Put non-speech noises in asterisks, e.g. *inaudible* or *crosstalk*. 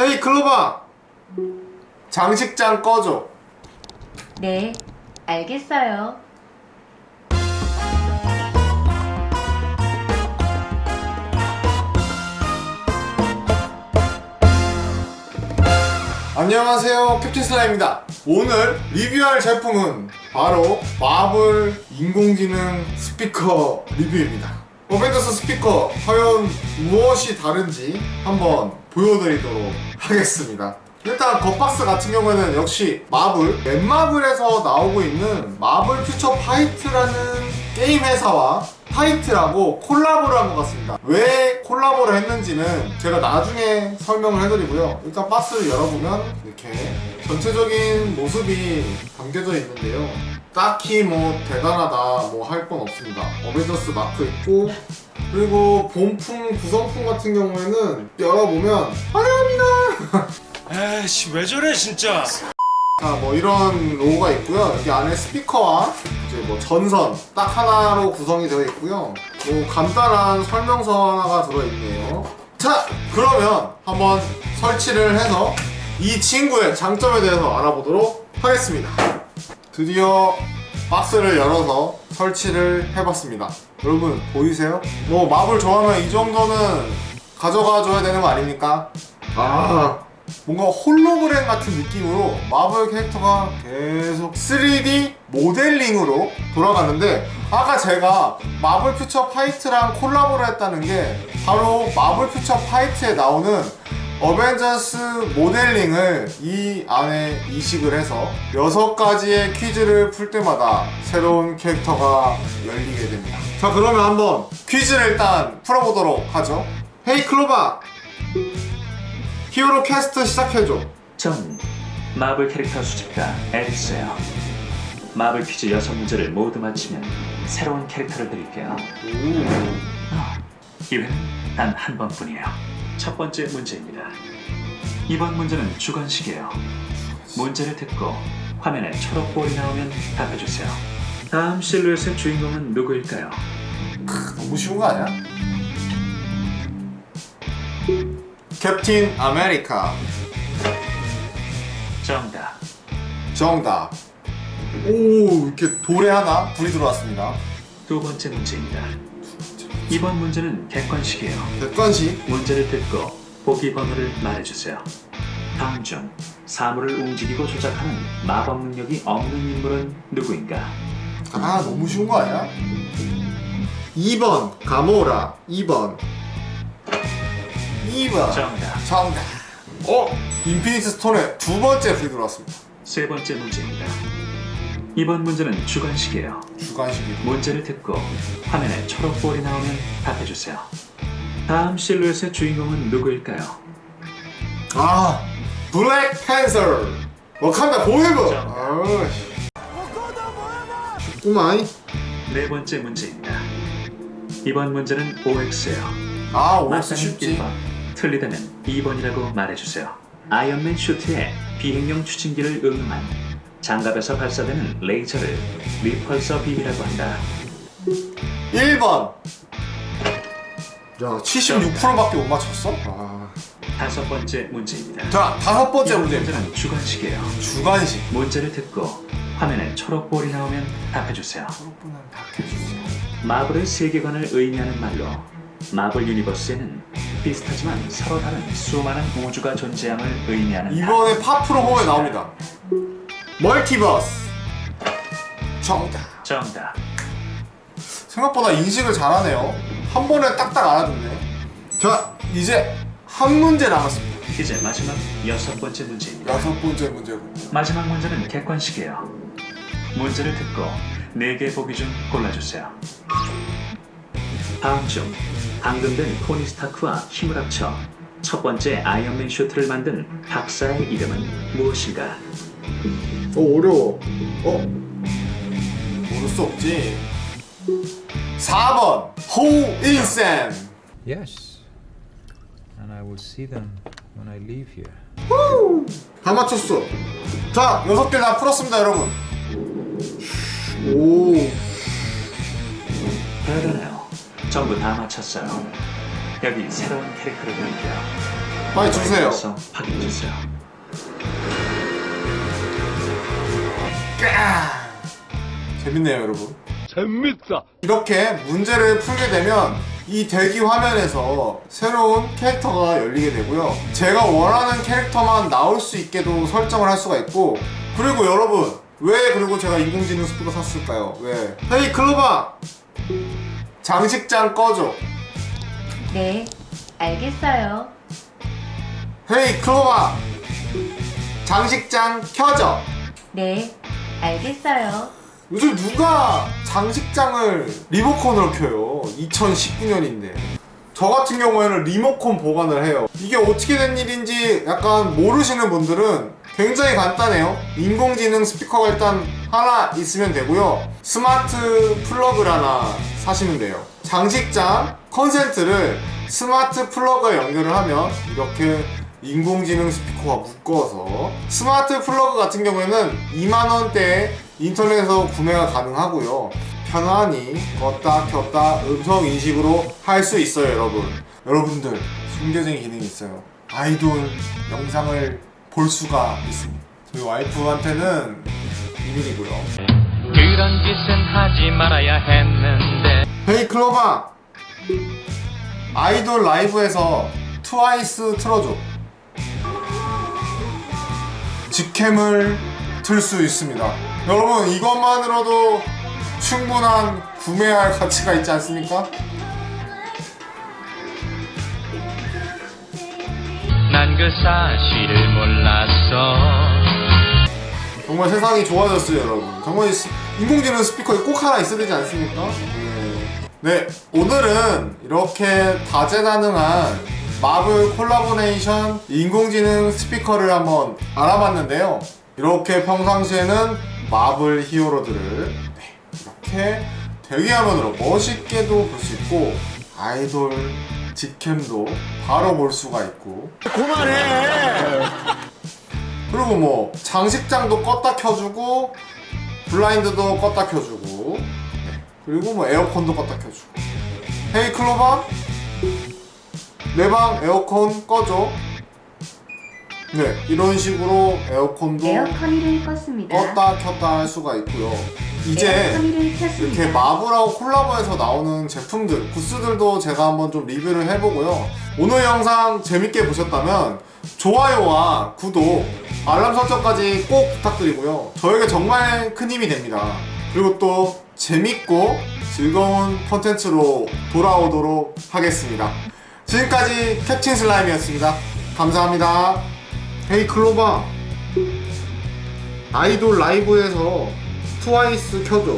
헤이 클로바 장식장 꺼줘. 네, 알겠어요. 안녕하세요 캡틴 슬라입니다. 오늘 리뷰할 제품은 바로 마블 인공지능 스피커 리뷰입니다 어벤져스 스피커 과연 무엇이 다른지 한번 보여드리도록 하겠습니다. 일단 겉박스 같은 경우에는 역시 마블. 넷마블에서 나오고 있는 마블 퓨처 파이트라는 게임 회사와 파이트라고 콜라보를 한 것 같습니다. 왜 콜라보를 했는지는 제가 나중에 설명을 해드리고요. 일단 박스를 열어보면 이렇게 전체적인 모습이 담겨져 있는데요. 딱히 뭐 대단하다 뭐 할 건 없습니다. 어벤져스 마크 있고 그리고 본품 구성품 같은 경우에는 열어보면 환영합니다. *laughs* 에이씨 왜 저래 진짜 자, 뭐 이런 로고가 있고요. 여기 안에 스피커와 이제 뭐 전선 딱 하나로 구성이 되어 있고요. 뭐 간단한 설명서 하나가 들어 있네요. 자, 그러면 한번 설치를 해서 이 친구의 장점에 대해서 알아보도록 하겠습니다. 드디어 박스를 열어서 설치를 해봤습니다. 여러분 보이세요? 뭐 마블 좋아하면 이 정도는 가져가 줘야 되는 거 아닙니까? 아 뭔가 홀로그램 같은 느낌으로 마블 캐릭터가 계속 3D 모델링으로 돌아가는데 아까 제가 마블 퓨처 파이트랑 콜라보를 했다는 게 바로 마블 퓨처 파이트에 나오는 어벤져스 모델링을 이 안에 이식을 해서 여섯 가지의 퀴즈를 풀 때마다 새로운 캐릭터가 열리게 됩니다. 자 그러면 한번 퀴즈를 일단 풀어보도록 하죠. 헤이 클로바 히어로 캐스트 시작해줘. 전 마블 캐릭터 수집가 에릭스예요. 마블 퀴즈 여섯 문제를 모두 맞히면 새로운 캐릭터를 드릴게요. 아, 기회는 단 한 번뿐이에요. 첫 번째 문제입니다. 이번 문제는 주관식이에요. 문제를 듣고 화면에 초록볼이 나오면 답해주세요. 다음 실루엣의 주인공은 누구일까요? 너무 쉬운 거 아니야? 캡틴 아메리카 정답. 정답. 오 이렇게 돌에 하나 불이 들어왔습니다. 두 번째 문제입니다. 이번 문제는 객관식이에요. 객관식 문제를 듣고 보기 번호를 말해주세요. 다음 중 사물을 움직이고 조작하는 마법 능력이 없는 인물은 누구인가? 아 너무 쉬운 거 아니야? 2번 가모라 2번 2번 정답. 정답. 어 인피니트 스톤에 두 번째 불이 들어왔습니다. 세 번째 문제입니다. 이번 문제는 주관식이에요. 주관식이. 문제를 듣고 화면에 초록볼이 나오면 답해주세요. 다음 실루엣의 주인공은 누구일까요? 아 블랙 팬서 워칸다. 아우 쉽구만 네 번째 문제입니다. 이번 문제는 OX예요. 아 오스 쉽지 1번, 틀리다면 2번이라고 말해주세요. 아이언맨 슈트에 비행용 추진기를 응용한 장갑에서 발사되는 레이저를 리펄서 빔이라고 한다. 1번 야 76%밖에 못 맞췄어? 아. 다섯 번째 문제입니다. 자 다섯 번째 문제 문제는 주관식이에요. 주관식 문제를 듣고 화면에 초록볼이 나오면 답해주세요. 초록분은 박해주세요 마블의 세계관을 의미하는 말로 마블 유니버스에는 비슷하지만 서로 다른 수많은 우주가 존재함을 의미하는 이번에 파프로 홈에 나옵니다 멀티버스 정답 정답. 생각보다 인식을 잘하네요 한 번에 딱딱 알아듣네 자 이제 한 문제 남았습니다 이제 마지막 여섯 번째 문제입니다. 여섯 번째 문제고 마지막 문제는 객관식이에요. 문제를 듣고 네 개 보기 중 골라주세요. 다음 중 방금 된 토니 스타크와 힘을 합쳐 첫 번째 아이언맨 슈트를 만든 박사의 이름은 무엇인가? 어 어려워 어? 모를 수 없지 4번 호인센 Yes. And I will see them when I leave here. 다 맞췄어 자 여섯 개 다 풀었습니다 여러분 오 대단해요. 전부 다 맞췄어요. 여기 새로운 캐릭터를 드릴게요. 빨리 주세요. 와서 확인해 주세요. 재밌네요, 여러분. 재밌다. 이렇게 문제를 풀게 되면 이 대기 화면에서 새로운 캐릭터가 열리게 되고요. 제가 원하는 캐릭터만 나올 수 있게도 설정을 할 수가 있고, 그리고 여러분, 왜 그리고 제가 인공지능 스피커 샀을까요? 왜? 헤이 클로바! 장식장 꺼줘. 네, 알겠어요. 헤이 클로바! 장식장 켜져. 네, 알겠어요. 요즘 누가 장식장을 리모컨으로 켜요? 2019년인데. 저 같은 경우에는 리모컨 보관을 해요. 이게 어떻게 된 일인지 약간 모르시는 분들은 굉장히 간단해요. 인공지능 스피커가 일단 하나 있으면 되고요. 스마트 플러그를 하나 사시면 돼요. 장식장 컨센트를 스마트 플러그에 연결을 하면 이렇게 인공지능 스피커가 묶어서 스마트 플러그 같은 경우에는 2만원대에 인터넷에서 구매가 가능하고요. 편안히 껐다 켰다 음성 인식으로 할 수 있어요, 여러분. 여러분들, 숨겨진 기능이 있어요. 아이돌 영상을 볼 수가 있습니다. 저희 와이프한테는 비밀이고요. 그런 짓은 하지 말아야 했는데 헤이 클로바! 아이돌 라이브에서 트와이스 틀어줘. 직캠을 틀 수 있습니다. 여러분, 이것만으로도 충분한 구매할 가치가 있지 않습니까? 그 사실을 몰랐어 정말 세상이 좋아졌어요, 여러분. 정말 스- 인공지능 스피커에 꼭 하나 있어야 되지 않습니까? 네. 네, 오늘은 이렇게 다재다능한 마블 콜라보레이션 인공지능 스피커를 한번 알아봤는데요. 이렇게 평상시에는 마블 히어로들을 네, 이렇게 대기화면으로 멋있게도 볼 수 있고 아이돌 직캠도 바로 볼 수가 있고. 그리고 뭐 장식장도 껐다 켜주고 블라인드도 껐다 켜주고 네. 그리고 뭐 에어컨도 껐다 켜주고. 헤이 클로바 내방 에어컨 꺼줘 네 이런 식으로 에어컨도 에어컨이를 껐습니다. 껐다 켰다 할 수가 있고요 이제. 이렇게 마블하고 콜라보해서 나오는 제품들, 부스들도 제가 한번 좀 리뷰를 해보고요. 오늘 영상 재밌게 보셨다면 좋아요와 구독, 알람 설정까지 꼭 부탁드리고요. 저에게 정말 큰 힘이 됩니다. 그리고 또 재밌고 즐거운 콘텐츠로 돌아오도록 하겠습니다. 지금까지 캡틴 슬라임이었습니다. 감사합니다. 헤이 클로바 아이돌 라이브에서 트와이스 켜줘.